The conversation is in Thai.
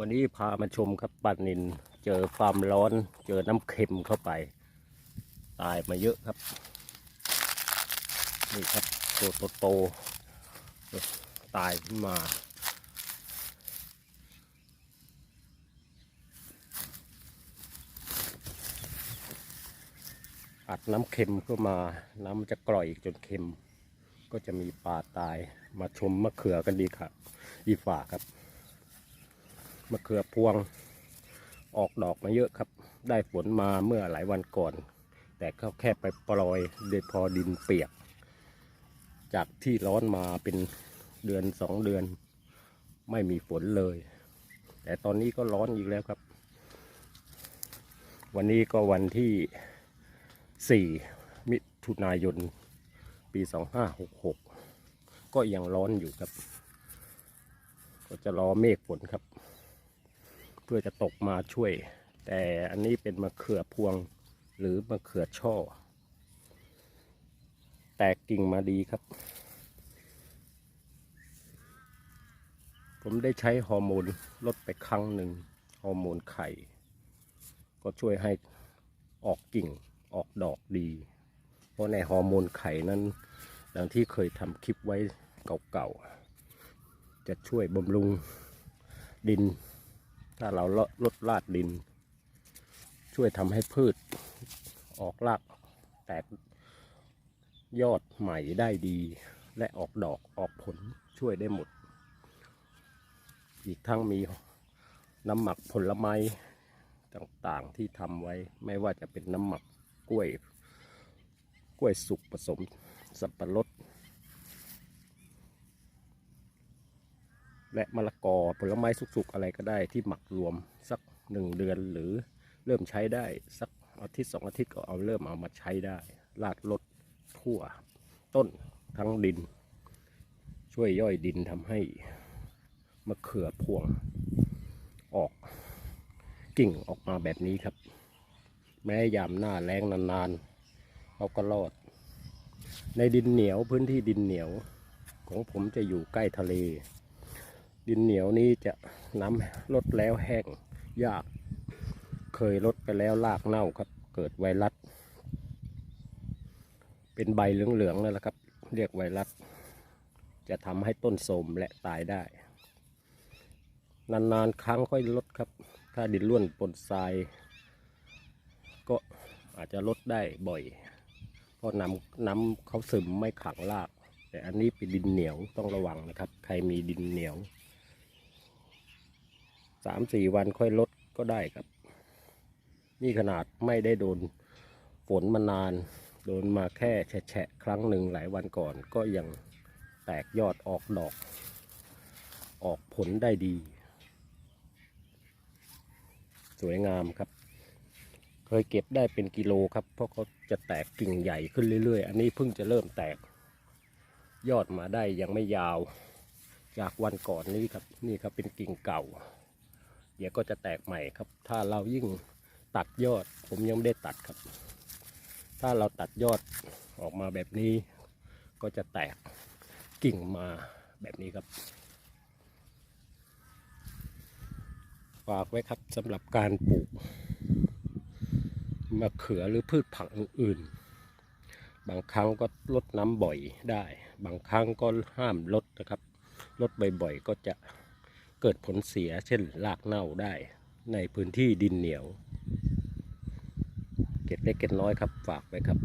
วันนี้พามาชมครับปลานินเจอความร้อนเจอน้ำเค็มเข้าไป ตายมาเยอะครับ นี่ครับตัวโตๆตายขึ้นมา อัดน้ำเค็มเข้ามา น้ำมันจะกร่อยจนเค็ม ก็จะมีปลาตายมาชมมะเขือกันดีครับดีฝ่าครับ มะเขือพวงออกดอกมาเยอะครับ ได้ฝนมาเมื่อหลายวันก่อน แต่ก็แค่ไปปล่อยเดยพอดินเปียก จากที่ร้อนมาเป็นเดือนสองเดือน ไม่มีฝนเลย แต่ตอนนี้ก็ร้อนอีกแล้วครับ วันนี้ก็วันที่ 4 มิถุนายน ปี 2566 ก็ยังร้อนอยู่ครับ ก็จะรอเมฆฝนครับ พื่อจะตกมาช่วย แต่อันนี้เป็นมะเขือพวงหรือมะเขือช่อ แตกกิ่งมาดีครับ ผมได้ใช้ฮอร์โมนลดไปครั้งหนึ่งฮอร์โมนไข่ ก็ช่วยให้ออกกิ่งออกดอกดี เพราะในฮอร์โมนไข่นั้นดังที่เคยทำคลิปไว้เก่าๆ จะช่วยบำรุงดิน ถ้าเราลดลากดิน ช่วยทำให้พืชออกรากแตกยอดใหม่ได้ดี และออกดอกออกผลช่วยได้หมด อีกทั้งมีน้ำหมักผลไม้ต่างๆที่ทำไว้ไม่ว่าจะเป็นน้ำหมักกล้วย กล้วยสุกผสมสับปะรด และมะละกอผลไม้สุกๆอะไรก็ได้ที่หมักรวมสักหนึ่งเดือนหรือเริ่มใช้ได้สักอาทิตย์สองอาทิตย์ก็เอาเริ่มเอามาใช้ได้รากลดทั่วต้นทั้งดิน ช่วยย่อยดินทำให้มะเขือพวงออกกิ่งออกมาแบบนี้ครับ แม้ยามหน้าแรงนานๆเขาก็รอด ในดินเหนียวพื้นที่ดินเหนียว ของผมจะอยู่ใกล้ทะเล ดินเหนียวนี้จะน้ำลดแล้วแห้งยาก เคยลดไปแล้วรากเน่าครับ เกิดไวรัส เป็นใบเหลืองๆนั่นแหละครับ เรียกไวรัส จะทำให้ต้นโทรมและตายได้ นานๆครั้งค่อยลดครับ ถ้าดินร่วนปนทราย ก็อาจจะลดได้บ่อย เพราะน้ำน้ำเขาซึมไม่ขังราก แต่อันนี้เป็นดินเหนียวต้องระวังนะครับ ใครมีดินเหนียว สามสี่วันค่อยลดก็ได้ครับ นี่ขนาดไม่ได้โดนฝนมานาน โดนมาแค่แฉะครั้งหนึ่งหลายวันก่อนก็ยังแตกยอดออกดอก ออกผลได้ดี สวยงามครับ เคยเก็บได้เป็นกิโลครับ เพราะเขาจะแตกกิ่งใหญ่ขึ้นเรื่อยๆ อันนี้เพิ่งจะเริ่มแตก ยอดมาได้ยังไม่ยาว จากวันก่อนนี้ครับ นี่ครับเป็นกิ่งเก่า เดี๋ยวก็จะแตกใหม่ครับ ถ้าเรายิ่งตัดยอด ผมยังไม่ได้ตัดครับ ถ้าเราตัดยอดออกมาแบบนี้ ก็จะแตกกิ่งมาแบบนี้ครับฝากไว้ครับสำหรับการปลูกมะเขือหรือพืชผักอื่นๆ บางครั้งก็ลดน้ำบ่อยได้ บางครั้งก็ห้ามลดนะครับ ลดบ่อยๆก็จะ เกิดผลเสียเช่นรากเน่าได้ในพื้นที่ดินเหนียว เก็ดเล็กเก็ดน้อยครับฝากไว้ครับ